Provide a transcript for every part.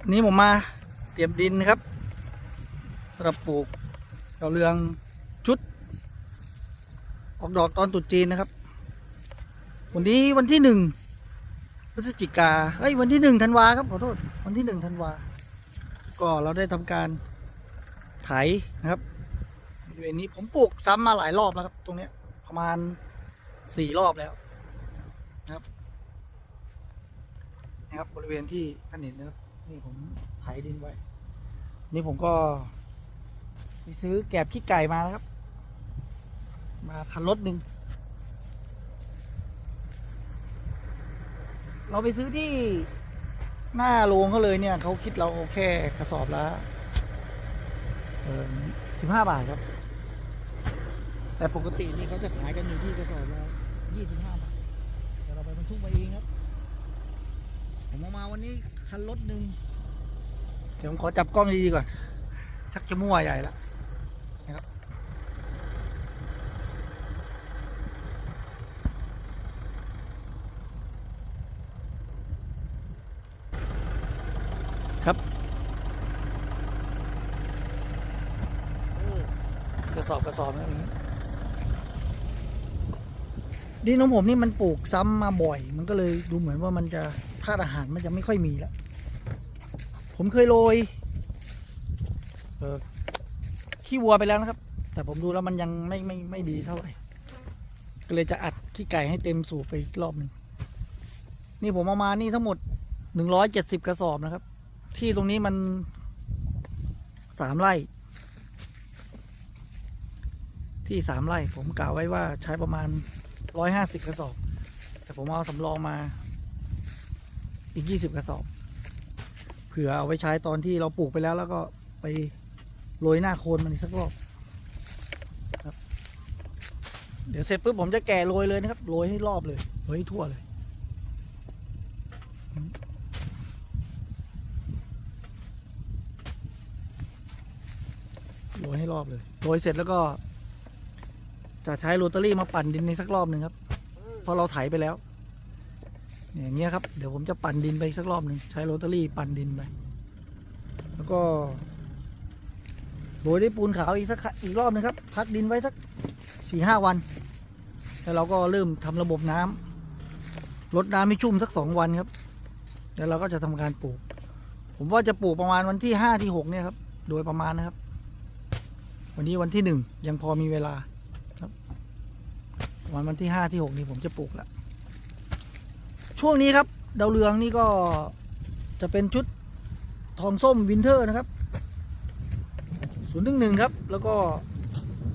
วันนี้ผมมาเตรียมดินนะครับสำหรับปลูกดาวเรืองชุด ออกดอกตอนตรุษจีนนะครับ วันนี้วันที่หนึ่งพฤศจิกาเอ้ยวันที่หนึ่งธันวาครับขอโทษวันที่หนึ่งธันวา ก็เราได้ทำการไถนะครับบริเวณนี้ผมปลูกซ้ำมาหลายรอบแล้วครับ ตรงเนี้ยประมาณสี่รอบแล้วนะครับนะครับบริเวณที่ท่านเห็นนะครับ นี่ผมไถดินไว้ นี่ผมก็ไปซื้อแกบขี้ไก่มานะครับ มาคันรถหนึ่ง เราไปซื้อที่หน้าโรงเขาเลยเนี่ย เขาคิดเราแค่กระสอบละสิบห้าบาทครับ แต่ปกตินี่เขาจะขายกันอยู่ที่กระสอบละยี่สิบห้าบาท เดี๋ยวเราไปบรรทุกมาเองครับ ผมเอามาวันนี้ คันรถหนึ่งเดี๋ยวผมขอจับกล้องดีๆก่อน ชักจะมั่วใหญ่ละนะครับครับกระสอบกระสอบนะอย่างนี้ดินของผมนี่มันปลูกซ้ำมาบ่อย มันก็เลยดูเหมือนว่ามันจะธาตุอาหารมันจะไม่ค่อยมีแล้ว ผมเคยโรยขี้วัวไปแล้วนะครับ แต่ผมดูแล้วมันยังไม่ไม่ไม่ดีเท่าไหร่ก็เลยจะอัดขี้ไก่ให้เต็มสูบไปอีกรอบหนึ่งนี่ผมเอามานี่ทั้งหมดหนึ่งร้อยเจ็ดสิบกระสอบนะครับ ที่ตรงนี้มันสามไร่ ที่สามไร่ ผมกล่าวไว้ว่าใช้ประมาณร้อยห้าสิบกระสอบ แต่ผมเอาสำรองมาอีกยี่สิบกระสอบ ผื่อเอาไว้ใช้ตอนที่เราปลูกไปแล้ว แล้วก็ไปโรยหน้าโคนมันอีกสักรอบครับ เดี๋ยวเสร็จปุ๊บผมจะแก่โรยเลยนะครับโรยให้รอบเลยโรยให้ทั่วเลยโรยให้รอบเลยโรยเสร็จแล้วก็ จะใช้โรตารี่มาปั่นดินในสักรอบหนึ่งครับเพราะเราไถไปแล้ว อย่างเงี้ยครับ เดี๋ยวผมจะปั่นดินไปอีกสักรอบหนึ่งใช้โรตารี่ปั่นดินไป แล้วก็โรยด้วยปูนขาวอีกสักอีกรอบหนึงครับ พักดินไว้สักสี่ห้าวัน แล้วเราก็เริ่มทำระบบน้ำลดน้ำให้ชุ่มสักสองวันครับ แล้วเราก็จะทำการปลูก ผมว่าจะปลูกประมาณวันที่ห้าที่หกเนี่ยครับ โดยประมาณนะครับ วันนี้วันที่หนึ่งยังพอมีเวลาครับวันวันที่ห้าที่หกนี้ผมจะปลูกแล้ว ช่วงนี้ครับดาวเรืองนี่ก็จะเป็นชุดทองส้มวินเทอร์นะครับศูนย์หนึ่งหนึ่งครับ แล้วก็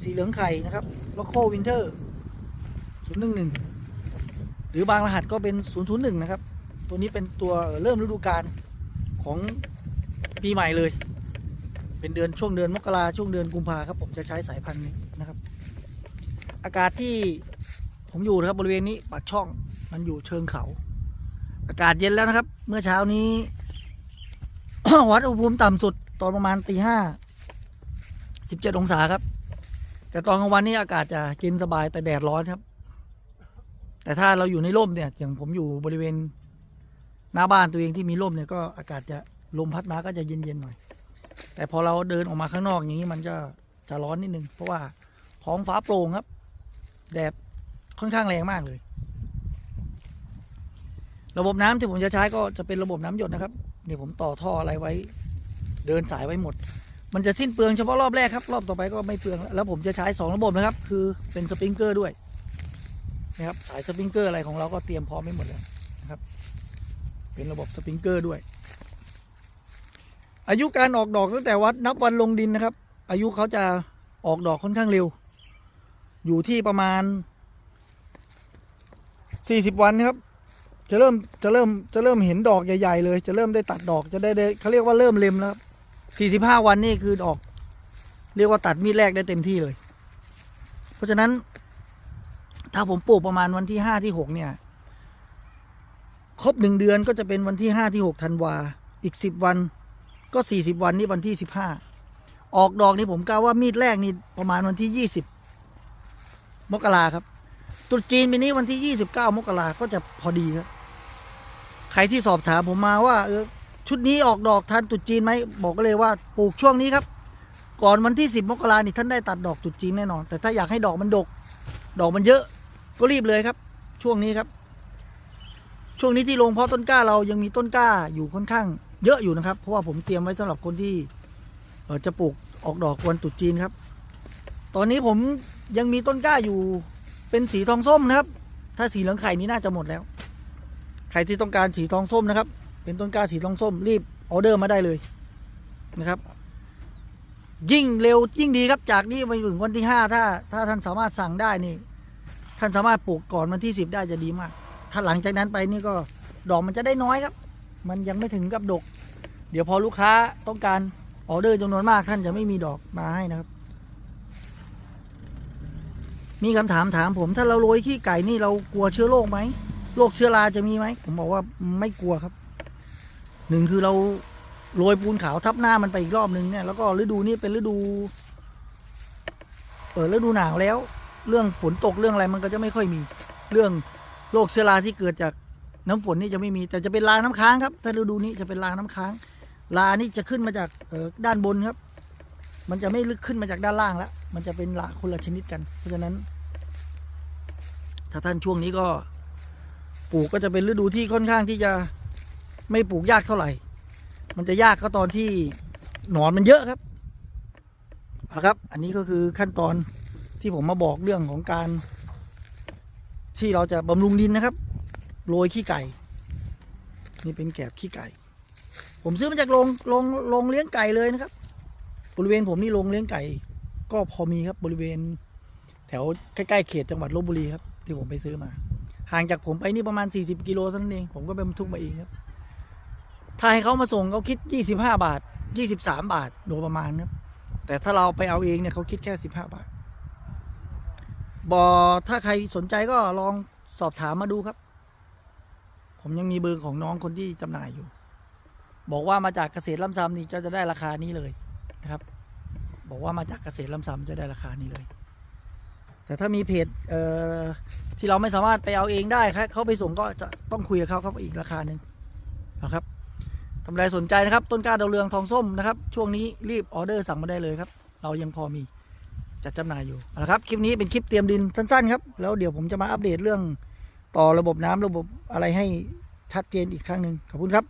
สีเหลืองไข่นะครับแล้วโควินเทอร์ศูนย์หนึ่งหนึ่งหรือบางรหัสก็เป็นศูนย์ศูนย์หนึ่งนะครับ ตัวนี้เป็นตัวเริ่มฤดูกาลของปีใหม่เลย เป็นเดือนช่วงเดือนมกราช่วงเดือนกุมภาครับ ผมจะใช้สายพันธุ์นี้นะครับ อากาศที่ผมอยู่นะครับบริเวณนี้ปากช่องมันอยู่เชิงเขา อากาศเย็นแล้วนะครับ เมื่อเช้านี้ วัดอุณหภูมิต่ำสุดตอนประมาณตีห้าสิบเจ็ดองศาครับ แต่ตอนกลางวันนี้อากาศจะเย็นสบายแต่แดดร้อนครับ แต่ถ้าเราอยู่ในร่มเนี่ย อย่างผมอยู่บริเวณหน้าบ้านตัวเองที่มีร่มเนี่ยก็อากาศจะลมพัดมาก็จะเย็นๆหน่อย แต่พอเราเดินออกมาข้างนอกอย่างนี้มันจะจะร้อนนิดนึงเพราะว่าท้องฟ้าโปร่งครับ แดดค่อนข้างแรงมากเลย ระบบน้ำที่ผมจะใช้ก็จะเป็นระบบน้ำหยดนะครับเดี๋ยวผมต่อท่ออะไรไว้ เดินสายไว้หมด มันจะสิ้นเปลืองเฉพาะรอบแรกครับรอบต่อไปก็ไม่เปลืองแล้วผมจะใช้สองระบบนะครับ คือเป็นสปริงเกอร์ด้วยนะครับสายสปริงเกอร์อะไรของเราก็เตรียมพร้อมไม่หมดแล้วนะครับ เป็นระบบสปริงเกอร์ด้วย อายุการออกดอกตั้งแต่วัดนับวันลงดินนะครับ อายุเขาจะออกดอกค่อนข้างเร็ว อยู่ที่ประมาณ 40 วันนะครับ จะเริ่มจะเริ่มจะเริ่มเห็นดอกใหญ่ๆเลย จะเริ่มได้ตัดดอกจะได้ได้เขาเรียกว่าเริ่มเล็มแล้วครับ45วันนี่คือดอก เรียกว่าตัดมีดแรกได้เต็มที่เลย เพราะฉะนั้น ถ้าผมปลูกประมาณวันที่5ที่6เนี่ย ครบหนึ่งเดือนก็จะเป็นวันที่5ที่6ธันวาอีก10วันก็40วันนี่วันที่15ออกดอกนี่ผมกล่าวว่ามีดแรกนี่ประมาณวันที่20มกราครับตรุษจีนปีนี้วันที่29มกราก็จะพอดีครับ ใครที่สอบถามผมมาว่าเออชุดนี้ออกดอกทันตรุษจีนไหมบอกกันเลยว่าปลูกช่วงนี้ครับ ก่อนวันที่ 10 มกรานี่ท่านได้ตัดดอกตรุษจีนแน่นอน แต่ถ้าอยากให้ดอกมันดก ดอกมันเยอะ ก็รีบเลยครับ ช่วงนี้ครับ ช่วงนี้ที่โรงเพาะต้นกล้าเรายังมีต้นกล้าอยู่ค่อนข้างเยอะอยู่นะครับ เพราะว่าผมเตรียมไว้สำหรับคนที่เออจะปลูกออกดอกวันตรุษจีนครับ ตอนนี้ผมยังมีต้นกล้าอยู่เป็นสีทองส้มนะครับ ถ้าสีเหลืองไข่นี้น่าจะหมดแล้ว ใครที่ต้องการสีทองส้มนะครับ เป็นต้นกล้าสีทองส้มรีบออเดอร์มาได้เลยนะครับ ยิ่งเร็วยิ่งดีครับจากนี้ไปถึงวันที่ห้าถ้า ถ้าท่านสามารถสั่งได้นี่ ท่านสามารถปลูกก่อนวันที่สิบได้จะดีมาก ถ้าหลังจากนั้นไปนี่ก็ดอกมันจะได้น้อยครับ มันยังไม่ถึงกับดก เดี๋ยวพอลูกค้าต้องการออเดอร์จำนวนมากท่านจะไม่มีดอกมาให้นะครับ มีคำถามถามผม ถ้าเราโรยขี้ไก่นี่เรากลัวเชื้อโรคไหม โรคเชื้อราจะมีไหมผมบอกว่าไม่กลัวครับหนึ่งคือเราโรยปูนขาวทับหน้ามันไปอีกรอบหนึ่งเนี่ยแล้วก็ฤดูนี้เป็นฤดู เปิดฤดูหนาวแล้ว เรื่องฝนตกเรื่องอะไรมันก็จะไม่ค่อยมี เรื่องโรคเชื้อราที่เกิดจากน้ำฝนนี่จะไม่มี แต่จะเป็นลาน้ำค้างครับ ถ้าฤดูนี้จะเป็นลาน้ำค้าง ลานี่จะขึ้นมาจากเออด้านบนครับ มันจะไม่ลึกขึ้นมาจากด้านล่างแล้วมันจะเป็นลาคนละชนิดกัน เพราะฉะนั้น ถ้าท่านช่วงนี้ก็ ปลูกก็จะเป็นฤดูที่ค่อนข้างที่จะไม่ปลูกยากเท่าไหร่ มันจะยากก็ตอนที่หนอนมันเยอะครับเอาละครับ อันนี้ก็คือขั้นตอนที่ผมมาบอกเรื่องของการ ที่เราจะบำรุงดินนะครับโรยขี้ไก่ นี่เป็นแกบขี้ไก่ ผมซื้อมาจากโรงโรงโรงเลี้ยงไก่เลยนะครับ บริเวณผมนี่โรงเลี้ยงไก่ ก็พอมีครับบริเวณ แถวใกล้ๆเขตจังหวัดลบบุรีครับ ที่ผมไปซื้อมา ห่างจากผมไปนี่ประมาณ 40 กิโลเท่านั้นเอง ผมก็ไปบรรทุกมาเองครับ ถ้าให้เขามาส่งเขาคิด 25 บาท 23 บาทโดยประมาณครับ แต่ถ้าเราไปเอาเองเนี่ยเขาคิดแค่ 15 บาท บอถ้าใครสนใจก็ลองสอบถามมาดูครับ ผมยังมีเบอร์ของน้องคนที่จำหน่ายอยู่ บอกว่ามาจากเกษตรลำซ้ำนี่จะจะได้ราคานี้เลยนะครับ บอกว่ามาจากเกษตรลำซ้ำจะได้ราคานี้เลย แต่ถ้ามีเพจเอ่อที่เราไม่สามารถไปเอาเองได้ครับเขาไปส่งก็จะต้องคุยกับเขาครับอีกราคาหนึ่งนะครับทำไรสนใจนะครับ ต้นกล้าดาวเรืองทองส้มนะครับ ช่วงนี้รีบออเดอร์สั่งมาได้เลยครับ เรายังพอมีจัดจำหน่ายอยู่เอาละครับ คลิปนี้เป็นคลิปเตรียมดินสั้นๆครับ แล้วเดี๋ยวผมจะมาอัปเดตเรื่องต่อระบบน้ำระบบอะไรให้ชัดเจนอีกครั้งหนึ่งขอบคุณครับ